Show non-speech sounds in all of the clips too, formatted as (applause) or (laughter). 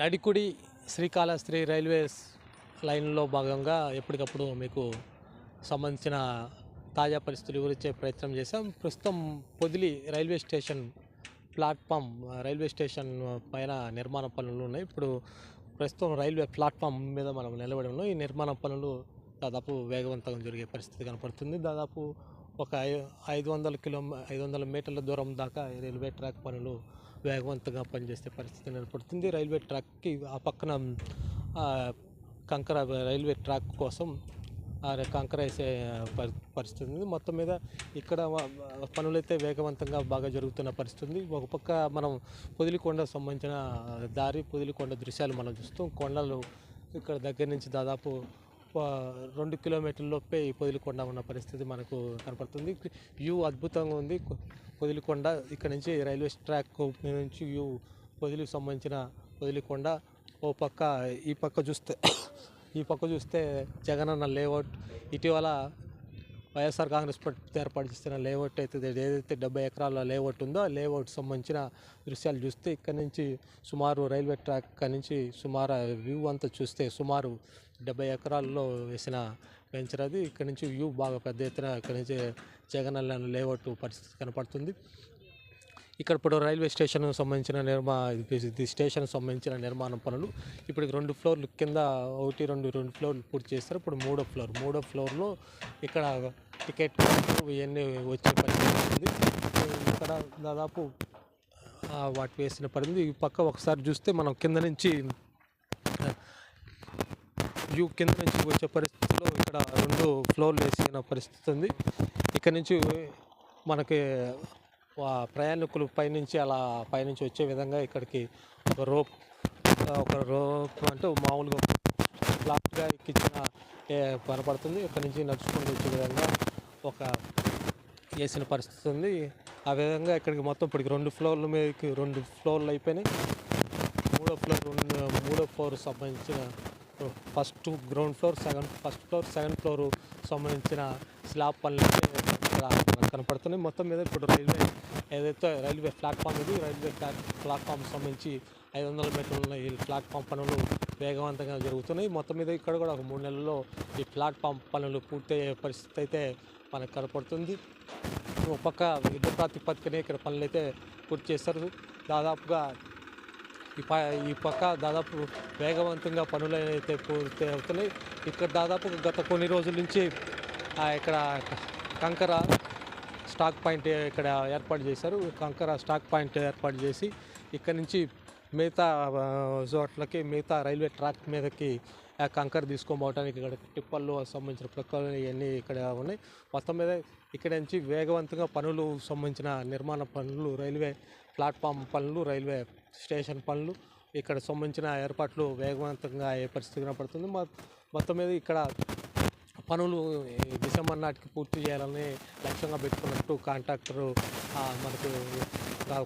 Nadikudi Srikalahasti railways లైన్లో భాగంగా ఎప్పటికప్పుడు మీకు సంబంధించిన తాజా పరిస్థితుల గురించి ప్రయత్నం చేశాం. ప్రస్తుతం Podili railway station platform railway station పైన నిర్మాణ పనులు ఉన్నాయి. ఇప్పుడు ప్రస్తుతం రైల్వే ప్లాట్ఫామ్ మీద మనం నిలబడి ఉన్నాం. ఈ నిర్మాణ పనులు దాదాపు వేగవంతంగా జరిగే పరిస్థితి కనపడుతుంది. దాదాపు ఒక ఐదు వందల కిలో ఐదు వందల మీటర్ల దూరం దాకా రైల్వే ట్రాక్ పనులు వేగవంతంగా పనిచేసే పరిస్థితి ఏర్పడుతుంది రైల్వే ట్రాక్కి ఆ పక్కన కంకర రైల్వే ట్రాక్ కోసం ఆ కంకర వేసే పరి- పరిస్థితి ఉంది. మొత్తం మీద ఇక్కడ పనులైతే వేగవంతంగా బాగా జరుగుతున్న పరిస్థితి ఉంది. ఒక పక్క మనం పొదిలికొండ సంబంధించిన దారి పొదిలికొండ దృశ్యాలు మనం చూస్తాం. కొండలు ఇక్కడ దగ్గర నుంచి దాదాపు రెండు కిలోమీటర్ల లోపే ఈ పొదిలికొండ ఉన్న పరిస్థితి మనకు కనపడుతుంది. వ్యూ అద్భుతంగా ఉంది. పొదిలికొండ ఇక్కడ నుంచి రైల్వే ట్రాక్ నుంచి వ్యూ పొదిలికి సంబంధించిన పొదిలికొండ ఓ పక్క ఈ పక్క చూస్తే (coughs) ఈ పక్క చూస్తే జగనన్న లేఅవుట్. ఇటీవల వైఎస్ఆర్ కాంగ్రెస్ పార్టీ ఏర్పాటు చేస్తున్న లేఅవుట్ అయితే ఏదైతే డెబ్బై ఎకరాల లేఅవుట్ ఉందో ఆ లేఅవుట్ సంబంధించిన దృశ్యాలు చూస్తే ఇక్కడ నుంచి సుమారు రైల్వే ట్రాక్ ఇక్కడ నుంచి సుమారు వ్యూ అంతా చూస్తే సుమారు డెబ్బై ఎకరాల్లో వేసిన వెంచర్ అది ఇక్కడ నుంచి వ్యూ బాగా పెద్ద ఎత్తున ఇక్కడ నుంచి జగనన్న లేఅవుట్ పరిస్థితి కనపడుతుంది. ఇక్కడ ఇప్పుడు రైల్వే స్టేషన్ సంబంధించిన నిర్మా ఇది స్టేషన్ సంబంధించిన నిర్మాణ పనులు. ఇప్పుడు రెండు ఫ్లోర్లు కింద ఒకటి రెండు రెండు ఫ్లోర్లు పూర్తి చేస్తారు. ఇప్పుడు మూడో ఫ్లోర్ మూడో ఫ్లోర్లో ఇక్కడ టికెట్ ఇవన్నీ వచ్చే పరిస్థితి ఉంది ఇక్కడ దాదాపు వాటి వేసిన పరిస్థితి ఈ పక్క ఒకసారి చూస్తే మనం కింద నుంచి వ్యూ కింద నుంచి వచ్చే పరిస్థితిలో ఇక్కడ రెండు ఫ్లోర్లు వేసిన పరిస్థితి ఉంది. ఇక్కడ నుంచి మనకి ప్రయాణికులు పైనుంచి అలా పైనుంచి వచ్చే విధంగా ఇక్కడికి ఒక రోప్ ఒక రోప్ అంటే మామూలుగా ఫ్లాట్గా ఎక్కించిన కనపడుతుంది. ఇక్కడ నుంచి నడుచుకుంటూ వచ్చే విధంగా ఒక వేసిన పరిస్థితి ఉంది. ఆ విధంగా ఇక్కడికి మొత్తం ఇప్పటికి రెండు ఫ్లోర్ల మీదకి రెండు ఫ్లోర్లు అయిపోయినాయి. మూడో ఫ్లోర్ రెండు మూడో ఫ్లోర్ సంబంధించిన first ground floor second first floor second floor సంబంధించిన స్లాబ్ పనులు అయితే కనపడుతున్నాయి. మొత్తం మీద ఇప్పుడు రైల్వే ఏదైతే రైల్వే ప్లాట్ఫామ్ ఇది రైల్వే ప్లాట్ ప్లాట్ఫామ్ సంబంధించి ఐదు వందల మీటర్లు ఉన్న ఈ ప్లాట్ఫామ్ పనులు వేగవంతంగా జరుగుతున్నాయి. మొత్తం మీద ఇక్కడ కూడా ఒక మూడు నెలల్లో ఈ ప్లాట్ఫామ్ పనులు పూర్తయ్యే పరిస్థితి అయితే మనకు కనపడుతుంది. ఒక పక్క యుద్ధ ప్రాతిపదికనే ఇక్కడ పనులు అయితే పూర్తి చేస్తారు దాదాపుగా ఈ ప ఈ పక్క దాదాపు వేగవంతంగా పనులు అయితే పూర్తి అవుతున్నాయి ఇక్కడ దాదాపు గత కొన్ని రోజుల నుంచి ఇక్కడ కంకర స్టాక్ పాయింట్ ఇక్కడ ఏర్పాటు చేశారు. కంకర స్టాక్ పాయింట్ ఏర్పాటు చేసి ఇక్కడ నుంచి మిగతా చోట్లకి మిగతా రైల్వే ట్రాక్ మీదకి ఆ కంకర తీసుకొని ఇక్కడ టిప్పర్లు సంబంధించిన ప్రక్రియలు ఇవన్నీ ఇక్కడ ఉన్నాయి. మొత్తం మీద ఇక్కడ నుంచి వేగవంతంగా పనులు సంబంధించిన నిర్మాణ పనులు రైల్వే ప్లాట్ఫామ్ పనులు రైల్వే స్టేషన్ పనులు ఇక్కడ సంబంధించిన ఏర్పాట్లు వేగవంతంగా అయ్యే పరిస్థితి కనపడుతుంది. మొత్తం మీద ఇక్కడ పనులు డిసెంబర్ నాటికి పూర్తి చేయాలని లక్ష్యంగా పెట్టుకున్నట్టు కాంట్రాక్టరు మనకు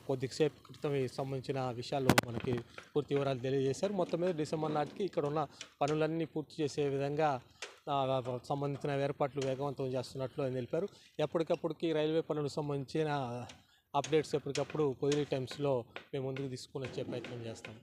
కొద్దిసేపు క్రితం ఈ సంబంధించిన విషయాలు మనకి పూర్తి వివరాలు తెలియజేశారు. మొత్తం మీద డిసెంబర్ నాటికి ఇక్కడ ఉన్న పనులన్నీ పూర్తి చేసే విధంగా సంబంధించిన ఏర్పాట్లు వేగవంతం చేస్తున్నట్లు ఆయన తెలిపారు. ఎప్పటికప్పుడుకి రైల్వే పనులకు సంబంధించిన అప్డేట్స్ ఎప్పటికప్పుడు పొదిలి టైమ్స్లో మేము ముందుకు తీసుకుని వచ్చే ప్రయత్నం చేస్తాం.